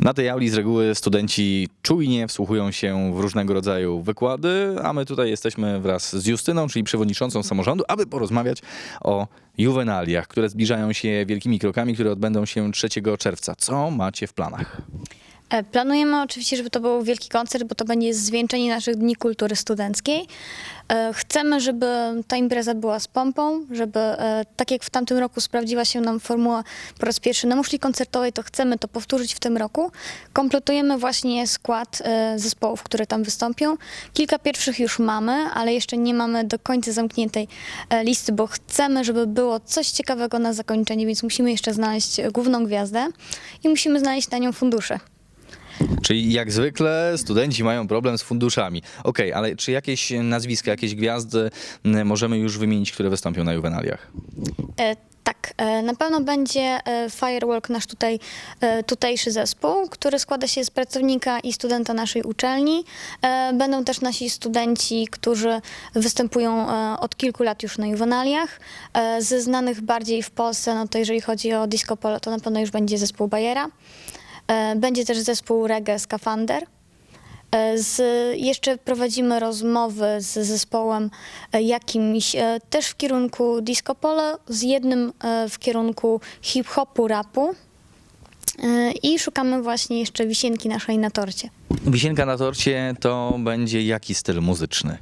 Na tej auli z reguły studenci czujnie wsłuchują się w różnego rodzaju wykłady, a my tutaj jesteśmy wraz z Justyną, czyli przewodniczącą samorządu, aby porozmawiać o juwenaliach, które zbliżają się wielkimi krokami, które odbędą się 3 czerwca. Co macie w planach? E, Planujemy oczywiście, żeby to był wielki koncert, bo to będzie zwieńczenie naszych Dni Kultury Studenckiej. E, Chcemy, żeby ta impreza była z pompą, żeby e, tak jak w tamtym roku sprawdziła się nam formuła po raz pierwszy na muszli koncertowej, to chcemy to powtórzyć w tym roku. Kompletujemy właśnie skład zespołów, które tam wystąpią. Kilka pierwszych już mamy, ale jeszcze nie mamy do końca zamkniętej listy, bo chcemy, żeby było coś ciekawego na zakończenie, więc musimy jeszcze znaleźć główną gwiazdę i musimy znaleźć na nią fundusze. Czyli jak zwykle studenci mają problem z funduszami. Okej, ale czy jakieś nazwiska, jakieś gwiazdy m, możemy już wymienić, które wystąpią na juwenaliach? E, tak, e, na pewno będzie e, Firewalk, nasz tutaj, e, tutejszy zespół, który składa się z pracownika i studenta naszej uczelni. E, Będą też nasi studenci, którzy występują e, od kilku lat już na juwenaliach. E, Ze znanych bardziej w Polsce, no to jeżeli chodzi o disco polo, to na pewno już będzie zespół Bayera. E, Będzie też zespół reggae Skafander. E, Z, jeszcze prowadzimy rozmowy z zespołem e, jakimś też w kierunku disco polo, z jednym w kierunku hip-hopu, rapu. I szukamy właśnie jeszcze wisienki naszej na torcie. Wisienka na torcie to będzie jaki styl muzyczny?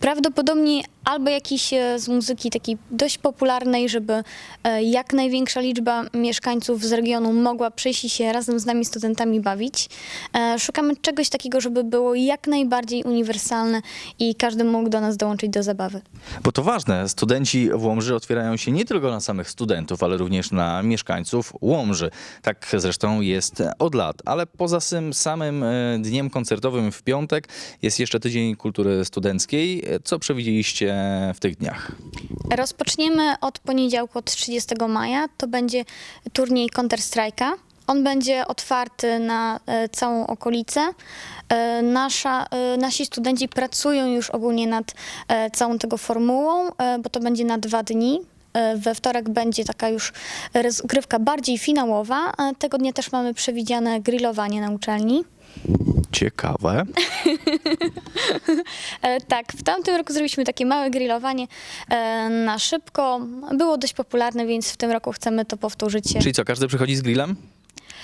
Prawdopodobnie albo jakiś e, z muzyki takiej dość popularnej, żeby e, jak największa liczba mieszkańców z regionu mogła przyjść i się razem z nami studentami bawić. E, Szukamy czegoś takiego, żeby było jak najbardziej uniwersalne i każdy mógł do nas dołączyć do zabawy. Bo to ważne, studenci w Łomży otwierają się nie tylko na samych studentów, ale również na mieszkańców Łomży. Tak zresztą jest od lat, ale poza tym samym dniem koncertowym w piątek jest jeszcze tydzień kultury studenckiej. Co przewidzieliście w tych dniach? Rozpoczniemy od poniedziałku, od 30 maja. To będzie turniej Counter-Strike'a. On będzie otwarty na e, całą okolicę. E, nasza, e, nasi studenci pracują już ogólnie nad e, całą tego formułą, e, bo to będzie na dwa dni. E, We wtorek będzie taka już rozgrywka bardziej finałowa. E, Tego dnia też mamy przewidziane grillowanie na uczelni. Ciekawe. E, Tak, w tamtym roku zrobiliśmy takie małe grillowanie e, na szybko. Było dość popularne, więc w tym roku chcemy to powtórzyć. Czyli co, każdy przychodzi z grillem?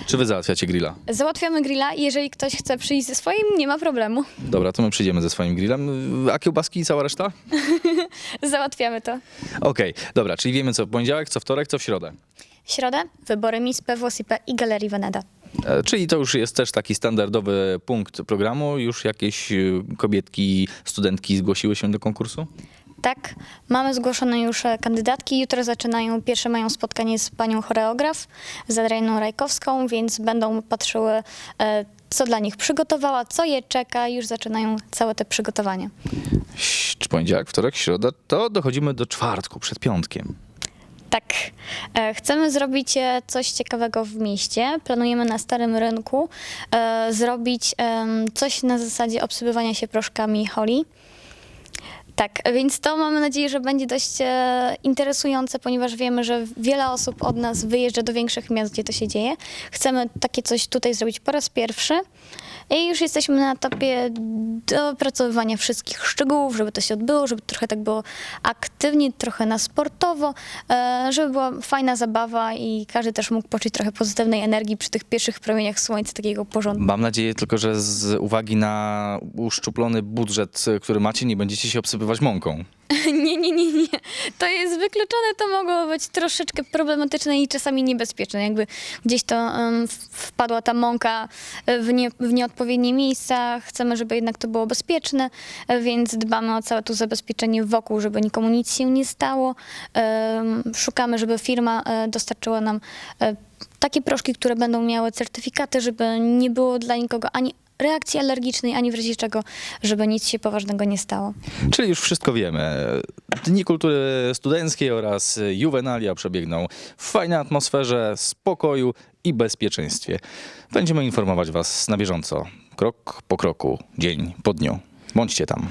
Czy wy załatwiacie grilla? Załatwiamy grilla i jeżeli ktoś chce przyjść ze swoim, nie ma problemu. Dobra, to my przyjdziemy ze swoim grillem. A kiełbaski i cała reszta? Załatwiamy to. Okej, dobra, czyli wiemy co w poniedziałek, co wtorek, co w środę. W środę wybory Miss PWSIP i Galerii Veneda. E, Czyli to już jest też taki standardowy punkt programu. Już jakieś e, kobietki, studentki zgłosiły się do konkursu? Tak, mamy zgłoszone już e, kandydatki. Jutro zaczynają, pierwsze mają spotkanie z panią choreograf, z Adrianą Rajkowską, więc będą patrzyły, co dla nich przygotowała, co je czeka. Już zaczynają całe te przygotowania. Poniedziałek, wtorek, środa, to dochodzimy do czwartku, przed piątkiem. E, Chcemy zrobić e, coś ciekawego w mieście. Planujemy na Starym Rynku e, zrobić coś na zasadzie obsypywania się proszkami Holly. Tak, więc to mamy nadzieję, że będzie dość e, interesujące, ponieważ wiemy, że wiele osób od nas wyjeżdża do większych miast, gdzie to się dzieje. Chcemy takie coś tutaj zrobić po raz pierwszy i już jesteśmy na etapie dopracowywania wszystkich szczegółów, żeby to się odbyło, żeby trochę tak było aktywnie, trochę na sportowo, e, żeby była fajna zabawa i każdy też mógł poczuć trochę pozytywnej energii przy tych pierwszych promieniach słońca, takiego porządku. Mam nadzieję tylko, że z uwagi na uszczuplony budżet, który macie, nie będziecie się obsypywać mąką. Nie, nie, nie, nie. To jest wykluczone, to mogło być troszeczkę problematyczne i czasami niebezpieczne. Jakby gdzieś to wpadła ta mąka w, nie, w nieodpowiednie miejsca. Chcemy, żeby jednak to było bezpieczne, e, więc dbamy o całe tu zabezpieczenie wokół, żeby nikomu nic się nie stało. Szukamy, żeby firma e, dostarczyła nam e, takie proszki, które będą miały certyfikaty, żeby nie było dla nikogo ani reakcji alergicznej, ani w razie czego, żeby nic się poważnego nie stało. Czyli już wszystko wiemy. Dni Kultury Studenckiej oraz Juvenalia przebiegną w fajnej atmosferze, spokoju i bezpieczeństwie. Będziemy informować Was na bieżąco, krok po kroku, dzień po dniu. Bądźcie tam.